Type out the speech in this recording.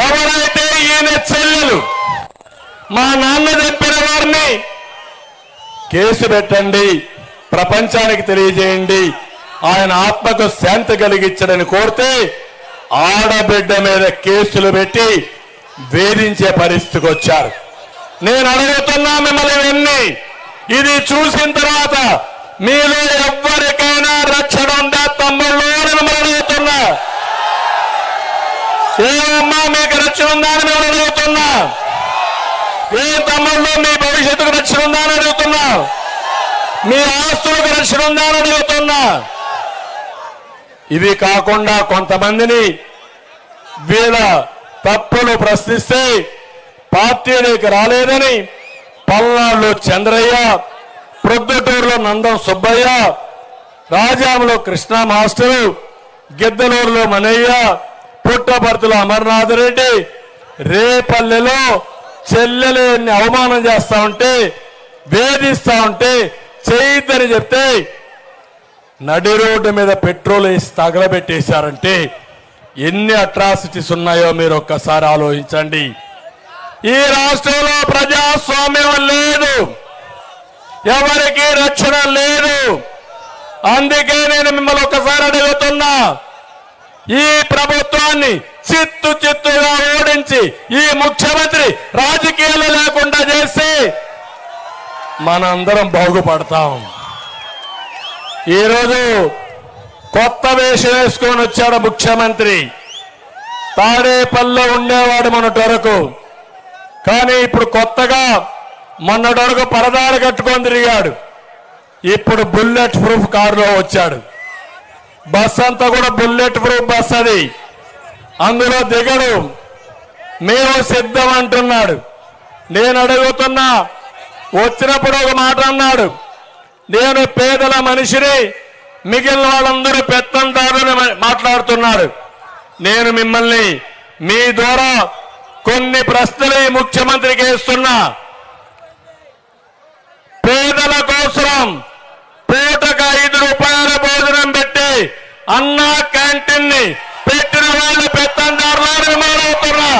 ఎవరైతే ఈయన చెల్లెలు మా నాన్న చెప్పిన వారిని కేసు పెట్టండి ప్రపంచానికి తెలియజేయండి ఆయన ఆత్మకు శాంతి కలిగించడని కోరితే ఆడబిడ్డ మీద కేసులు పెట్టి వేధించే పరిస్థితికి వచ్చారు. నేను అడుగుతున్నా మిమ్మల్ని ఇవన్నీ ఇది చూసిన తర్వాత మీలో ఎవ్వరికైనా రక్షణ ఉందా తమ్ముళ్ళు అని మిమ్మల్ని అడుగుతున్నా ఏమమ్మా మీకు రక్షణ ఉందని మేము అడుగుతున్నా. ఏ తమ్ముళ్ళు మీ భవిష్యత్తుకు రక్షణ ఉందని అడుగుతున్నా. మీ ఆస్తులకు రక్షణ ఉందని అడుగుతున్నా. ఇవి కాకుండా కొంతమందిని వీళ్ళ తప్పులు ప్రశ్నిస్తే పార్టీలోకి రాలేదని పల్నాడులో చంద్రయ్య ప్రొద్దుటూరులో నందం సుబ్బయ్య రాజాములో కృష్ణ మాస్టరు గిద్దలూరులో మనయ్య పుట్టపర్తిలో అమర్నాథ్ రెడ్డి రేపల్లెలో చెల్లెలని అవమానం చేస్తా ఉంటే వేధిస్తా ఉంటే చేయొద్దని చెప్తే నడి రోడ్డు మీద పెట్రోల్ వేసి తగలబెట్టేశారంటే ఎన్ని అట్రాసిటీస్ ఉన్నాయో మీరు ఒక్కసారి ఆలోచించండి. ఈ రాష్ట్రంలో ప్రజాస్వామ్యం లేదు. ఎవరికి రక్షణ లేదు. అందుకే నేను మిమ్మల్ని ఒక్కసారి అడుగుతున్నా ఈ ప్రభుత్వాన్ని చిత్తు చిత్తుగా ఓడించి ఈ ముఖ్యమంత్రి రాజకీయాలు లేకుండా చేసి మనందరం బాగుపడతాం. ఈరోజు కొత్త వేషం వేసుకొని వచ్చాడు ముఖ్యమంత్రి. తాడేపల్లిలో ఉండేవాడు మొన్నటి వరకు కానీ ఇప్పుడు కొత్తగా మొన్నటి వరకు పరదాలు కట్టుకొని తిరిగాడు. ఇప్పుడు బుల్లెట్ ప్రూఫ్ కారులో వచ్చాడు. బస్ అంతా కూడా బుల్లెట్ ప్రూఫ్ బస్ అది. అందులో దిగడు. మేము సిద్ధం అంటున్నాడు. నేను అడుగుతున్నా వచ్చినప్పుడు ఒక మాట అన్నాడు. నేను పేదల మనిషిని మిగిలిన వాళ్ళందరూ పెత్తంటారని మాట్లాడుతున్నాడు. నేను మిమ్మల్ని మీ ద్వారా కొన్ని ప్రశ్నలు ముఖ్యమంత్రికి వేస్తున్నా. పేదల కోసం అన్నా క్యాంటీన్ని పెట్టిన వాళ్ళు పెత్తందారులు మాట్లాడుతున్నా